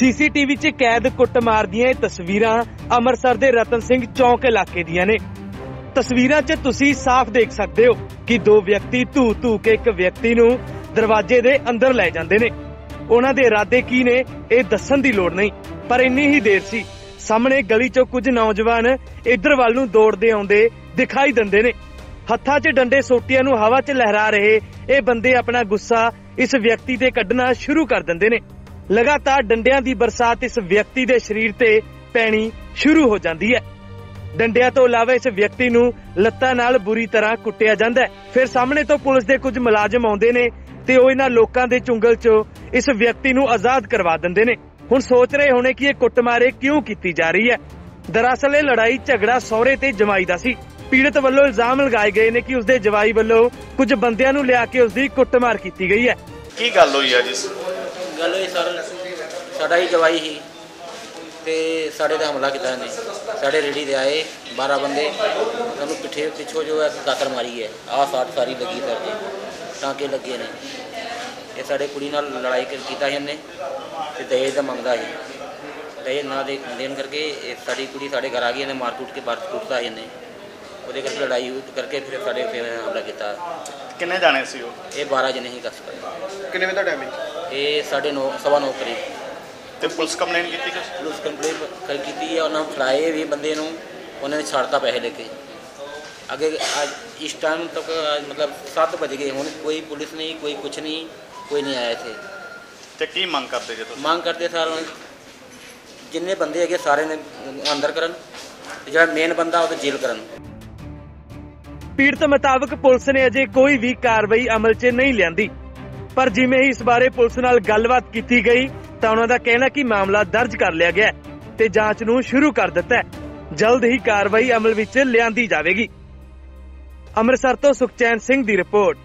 CCTV 'ਚ ਕੈਦ ਕੁੱਟਮਾਰ ਦੀਆਂ ਇਹ ਤਸਵੀਰਾਂ ਅੰਮ੍ਰਿਤਸਰ ਦੇ ਰਤਨ ਸਿੰਘ ਚੌਕ ਇਲਾਕੇ ਦੀਆਂ ਨੇ। ਤਸਵੀਰਾਂ 'ਚ ਤੁਸੀਂ ਸਾਫ਼ ਦੇਖ ਸਕਦੇ ਹੋ ਕਿ ਦੋ ਵਿਅਕਤੀ ਧੂ ਧੂ ਕੇ ਇੱਕ ਵਿਅਕਤੀ ਨੂੰ ਦਰਵਾਜ਼ੇ ਦੇ ਅੰਦਰ ਲੈ ਜਾਂਦੇ ਨੇ। ਉਹਨਾਂ ਦੇ ਇਰਾਦੇ ਕੀ ਨੇ ਇਹ ਦੱਸਣ ਦੀ ਲੋੜ ਨਹੀਂ, ਪਰ ਇੰਨੀ ਹੀ ਦੇਰ ਸੀ। ਸਾਹਮਣੇ ਗਲੀ 'ਚੋਂ ਕੁਝ ਨੌਜਵਾਨ ਇੱਧਰ ਵੱਲ ਨੂੰ ਦੌੜਦੇ ਆਉਂਦੇ ਦਿਖਾਈ ਦਿੰਦੇ ਨੇ। ਹੱਥਾਂ 'ਚ ਡੰਡੇ ਸੋਟੀਆਂ ਨੂੰ ਹਵਾ 'ਚ ਲਹਿਰਾ ਰਹੇ ਇਹ ਬੰਦੇ ਆਪਣਾ ਗੁੱਸਾ ਇਸ ਵਿਅਕਤੀ ਤੇ ਕੱਢਣਾ ਸ਼ੁਰੂ ਕਰ ਦਿੰਦੇ ਨੇ। ਲਗਾਤਾਰ ਡੰਡਿਆਂ ਦੀ ਬਰਸਾਤ ਇਸ ਵਿਅਕਤੀ ਦੇ ਸਰੀਰ ਤੇ ਪੈਣੀ ਸ਼ੁਰੂ ਹੋ ਜਾਂਦੀ ਹੈ। ਡੰਡਿਆਂ ਤੋਂ ਇਲਾਵਾ ਇਸ ਵਿਅਕਤੀ ਨੂੰ ਲੱਤਾਂ ਨਾਲ ਬੁਰੀ ਤਰ੍ਹਾਂ ਕੁੱਟਿਆ ਜਾਂਦਾ ਹੈ। ਫਿਰ ਸਾਹਮਣੇ ਤੋਂ ਪੁਲਿਸ ਦੇ ਕੁਝ ਮੁਲਾਜ਼ਮ ਆਉਂਦੇ ਨੇ ਤੇ ਉਹ ਇਹਨਾਂ ਲੋਕਾਂ ਦੇ ਚੁੰਗਲ 'ਚੋਂ ਇਸ ਵਿਅਕਤੀ ਨੂੰ ਆਜ਼ਾਦ ਕਰਵਾ ਦਿੰਦੇ ਨੇ। ਹੁਣ ਸੋਚ ਰਹੇ ਹੋਣੇ ਕਿ ਇਹ ਕੁੱਟਮਾਰੇ ਕਿਉਂ ਕੀਤੀ ਜਾ ਰਹੀ ਹੈ। ਦਰਅਸਲ ਇਹ ਲੜਾਈ ਝਗੜਾ ਸਹੁਰੇ ਤੇ ਜਮਾਈ ਦਾ ਸੀ। ਪੀੜਤ ਵੱਲੋਂ ਇਲਜ਼ਾਮ ਲਗਾਏ ਗਏ ਨੇ ਕਿ ਉਸਦੇ ਜਵਾਈ ਵੱਲੋਂ ਕੁਝ ਬੰਦਿਆਂ ਨੂੰ ਲਿਆ ਕੇ ਉਸਦੀ ਕੁੱਟਮਾਰ ਕੀਤੀ ਗਈ ਹੈ। ਕੀ ਗੱਲ ਹੋਈ ਆ ਜੀ? ਗੱਲ ਇਹ ਸਰ ਸਾਡਾ ਹੀ ਜਵਾਈ ਸੀ ਤੇ ਸਾਡੇ ਤੇ ਹਮਲਾ ਕੀਤਾ ਨੇ ਸਾਡੇ ਰੇੜੀ ਤੇ ਆਏ 12 ਬੰਦੇ। ਸਾਨੂੰ ਪਿੱਠੇ ਪਿੱਛੋਂ ਜੋ ਹੈ ਕਾਤਰ ਮਾਰੀ ਹੈ। ਆਹ ਸਾਟ ਸਾਰੀ ਲੱਗੀ ਸਰ ਜੀ ਟਾਂਕੇ ਲੱਗੇ ਨੇ। ਇਹ ਸਾਡੇ ਕੁੜੀ ਨਾਲ ਲੜਾਈ ਕਰ- ਕੀਤਾ ਸੀ ਇਹਨੇ ਤੇ ਦਹੇਜ ਦਾ ਮੰਗਦਾ ਸੀ। ਦਹੇਜ ਨਾ ਦੇ ਦੇਣ ਕਰਕੇ ਇਹ ਸਾਡੀ ਕੁੜੀ ਸਾਡੇ ਘਰ ਆ ਗਈ ਇਹਨੇ ਮਾਰ ਕੁੱਟ ਕੇ ਬਾਹਰ ਕੁੱਟਤਾ ਸੀ ਇਹਨੇ। ਉਹਦੇ ਕਰਕੇ ਲੜਾਈ ਹੋਈ ਕਰਕੇ ਫਿਰ ਸਾਡੇ ਤੇ ਹਮਲਾ ਕੀਤਾ। ਕਿੰਨੇ ਜਾਣੇ ਸੀ ਉਹ? ਇਹ 12 ਜਣੇ ਹੀ ਕਸ ਪਏ ਕਿੰਨੇ ਵਜੇ ਦਾ ਟਾਈਮ ਹੈ ਇਹ ਸਾਡੇ ਨੌ ਸਵਾ ਨੌ ਕਰੀਬ। ਤੇ ਪੁਲਿਸ ਕੰਪਲੇਂਟ ਕੀਤੀ ਕੁਛ ਪੁਲਿਸ ਕੰਪਲੇਂਟ ਕਰ ਕੀਤੀ ਹੈ ਉਹਨਾਂ ਫੜਾਏ ਵੀ ਬੰਦੇ ਨੂੰ ਉਹਨਾਂ ਨੇ ਛੱਡਤਾ ਪੈਸੇ ਲੈ ਕੇ। ਅੱਗੇ ਅੱਜ ਇਸ ਟਾਈਮ ਤੱਕ ਅੱਜ ਮਤਲਬ 7 ਵਜ ਗਏ ਹੁਣ ਕੋਈ ਪੁਲਿਸ ਨਹੀਂ ਕੋਈ ਕੁਛ ਨਹੀਂ ਕੋਈ ਨਹੀਂ ਆਇਆ ਇੱਥੇ। ਤੇ ਕੀ ਮੰਗ ਕਰਦੇ ਜੇ ਤੁਸੀਂ? ਮੰਗ ਕਰਦੇ ਸਰ ਹੁਣ ਜਿੰਨੇ ਬੰਦੇ ਹੈਗੇ ਸਾਰੇ ਨੇ ਅੰਦਰ ਕਰਨ ਤੇ ਜਿਹੜਾ ਮੇਨ ਬੰਦਾ ਉਹ ਤੇ ਜੇਲ੍ਹ ਕਰਨ। ਪੀੜਤ ਮੁਤਾਬਕ ਪੁਲਿਸ ਨੇ ਅਜੇ ਕੋਈ ਵੀ ਕਾਰਵਾਈ ਅਮਲ 'ਚ ਨਹੀਂ ਲਿਆਂਦੀ। ਪਰ ਜਿਵੇਂ ਹੀ ਇਸ ਬਾਰੇ ਪੁਲਿਸ ਨਾਲ ਗੱਲਬਾਤ ਕੀਤੀ ਗਈ, ਤਾਂ ਉਹਨਾਂ ਦਾ ਕਹਿਣਾ ਕਿ ਮਾਮਲਾ ਦਰਜ ਕਰ ਲਿਆ ਗਿਆ ਤੇ ਜਾਂਚ ਨੂੰ ਸ਼ੁਰੂ ਕਰ ਦਿੱਤਾ ਜਲਦ ਹੀ ਕਾਰਵਾਈ ਅਮਲ ਵਿੱਚ ਲਿਆਂਦੀ ਜਾਵੇਗੀ। ਅੰਮ੍ਰਿਤਸਰ ਤੋਂ ਸੁਖਚੈਨ ਸਿੰਘ ਦੀ ਰਿਪੋਰਟ।